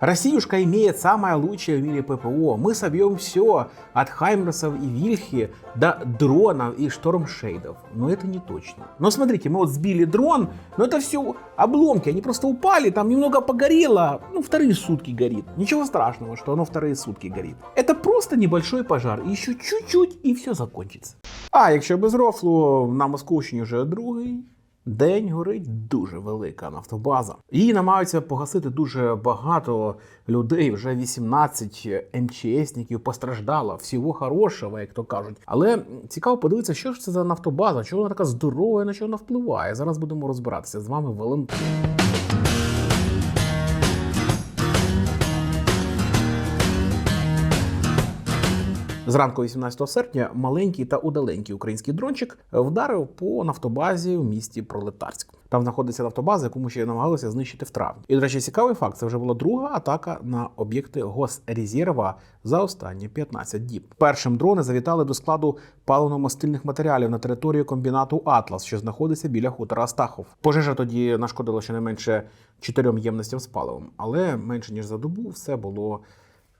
Россиюшка имеет самое лучшее в мире ППО. Мы собьем все, от Хаймерсов и Вильхи до дронов и штормшейдов. Но это не точно. Но смотрите, мы вот сбили дрон, но это все обломки, они просто упали, там немного погорело, ну вторые сутки горит. Ничего страшного, что оно вторые сутки горит. Это просто небольшой пожар, еще чуть-чуть и все закончится. А якщо без рофлу, на Московщині вже другий день горить дуже велика нафтобаза. Її намагаються погасити дуже багато людей. Вже 18 МЧСників постраждало. Всього хорошого, як то кажуть. Але цікаво подивитися, що ж це за нафтобаза, чого вона така здорова, на що вона впливає. Зараз будемо розбиратися з вами Валентин. Зранку 18 серпня маленький та удаленький український дрончик вдарив по нафтобазі в місті Пролетарськ. Там знаходиться нафтобаза, яку ми ще намагалися знищити в травні. І, до речі, цікавий факт: це вже була друга атака на об'єкти Госрезерва за останні 15 діб. Першим дрони завітали до складу паливно-мастильних матеріалів на територію комбінату Атлас, що знаходиться біля хутора Астахов. Пожежа тоді нашкодила щонайменше чотирьом ємностям з паливом, але менше ніж за добу все було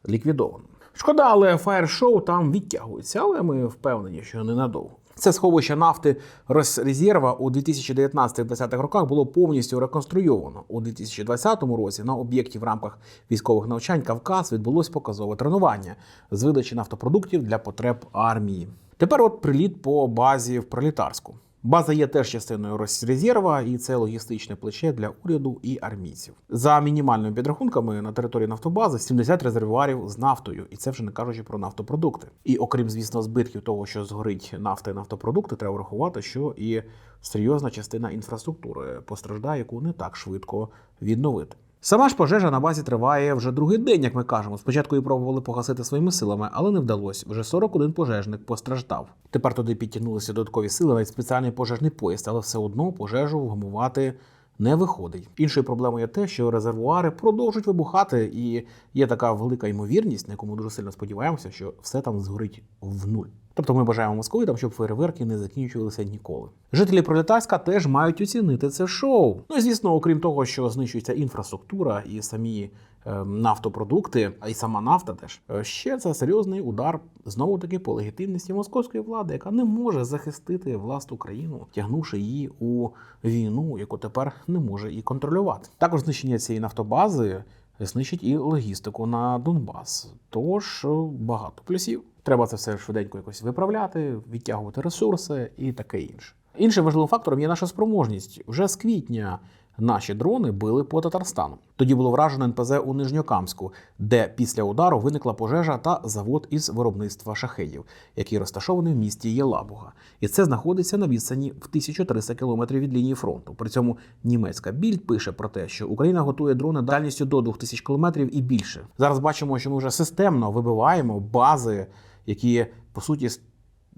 ліквідовано. Шкода, але фаєр-шоу там відтягується, але ми впевнені, що ненадовго. Це сховище нафти Росрезерва у 2019-2020 роках було повністю реконструйовано. У 2020 році на об'єкті в рамках військових навчань Кавказ відбулось показове тренування з видачі нафтопродуктів для потреб армії. Тепер от приліт по базі в Пролітарську. База є теж частиною Росрезерва, і це логістичне плече для уряду і армійців. За мінімальними підрахунками на території нафтобази 70 резервуарів з нафтою, і це вже не кажучи про нафтопродукти. І окрім, звісно, збитків того, що згорить нафта і нафтопродукти, треба врахувати, що і серйозна частина інфраструктури постраждає, яку не так швидко відновити. Сама ж пожежа на базі триває вже другий день, як ми кажемо. Спочатку її пробували погасити своїми силами, але не вдалося. Вже 41 пожежник постраждав. Тепер туди підтягнулися додаткові сили, навіть спеціальний пожежний поїзд, але все одно пожежу вгамувати не виходить. Іншою проблемою є те, що резервуари продовжують вибухати, і є така велика ймовірність, на яку дуже сильно сподіваємося, що все там згорить в нуль. Тобто ми бажаємо московитам, щоб фейерверки не закінчувалися ніколи. Жителі Пролетарська теж мають оцінити це шоу. Ну і звісно, окрім того, що знищується інфраструктура і самі е, нафтопродукти, а й сама нафта теж е, ще це серйозний удар знову таки по легітимності московської влади, яка не може захистити власну країну, тягнувши її у війну, яку тепер не може і контролювати. Також знищення цієї нафтобази знищить і логістику на Донбас. Тож е, багато плюсів. Треба це все швиденько якось виправляти, відтягувати ресурси і таке інше. Іншим важливим фактором є наша спроможність. Вже з квітня наші дрони били по Татарстану. Тоді було вражено НПЗ у Нижньокамську, де після удару виникла пожежа та завод із виробництва шахедів, який розташований в місті Єлабуга. І це знаходиться на відстані в 1300 кілометрів від лінії фронту. При цьому німецька більд пише про те, що Україна готує дрони дальністю до 2000 кілометрів і більше. Зараз бачимо, що ми вже системно вибиваємо бази, які по суті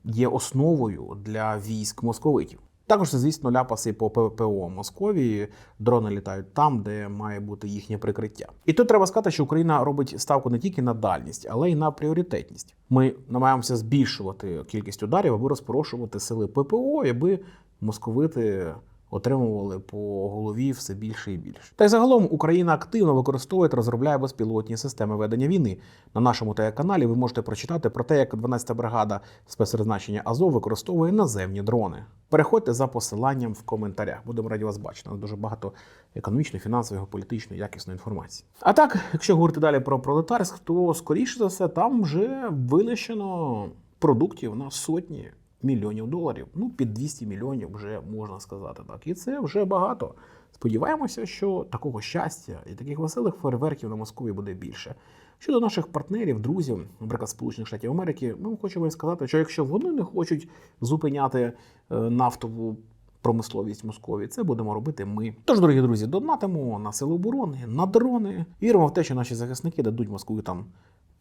є основою для військ московитів. Також це, звісно, ляпаси по ППО Московії. Дрони літають там, де має бути їхнє прикриття. І тут треба сказати, що Україна робить ставку не тільки на дальність, але й на пріоритетність. Ми намагаємося збільшувати кількість ударів, аби розпорошувати сили ППО, аби московити отримували по голові все більше і більше. Та й загалом Україна активно використовує та розробляє безпілотні системи ведення війни. На нашому телеканалі ви можете прочитати про те, як 12-та бригада спецпризначення Азов використовує наземні дрони. Переходьте за посиланням в коментарях. Будемо раді вас бачити. Нас дуже багато економічної, фінансової, політичної, якісної інформації. А так, якщо говорити далі про пролетарськ, то скоріше за все там вже винищено продуктів на сотні мільйонів доларів. Ну, під 200 мільйонів вже можна сказати так. І це вже багато. Сподіваємося, що такого щастя і таких веселих фейерверків на Москві буде більше. Щодо наших партнерів, друзів, наприклад, Сполучених Штатів Америки, ми хочемо сказати, що якщо вони не хочуть зупиняти е, нафтову промисловість Московії, це будемо робити ми. Тож, дорогі друзі, донатимо на сили оборони, на дрони. Віримо в те, що наші захисники дадуть Москві там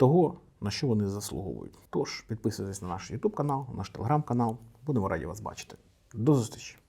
того, на що вони заслуговують. Тож підписуйтесь на наш YouTube канал, наш телеграм канал. Будемо раді вас бачити. До зустрічі!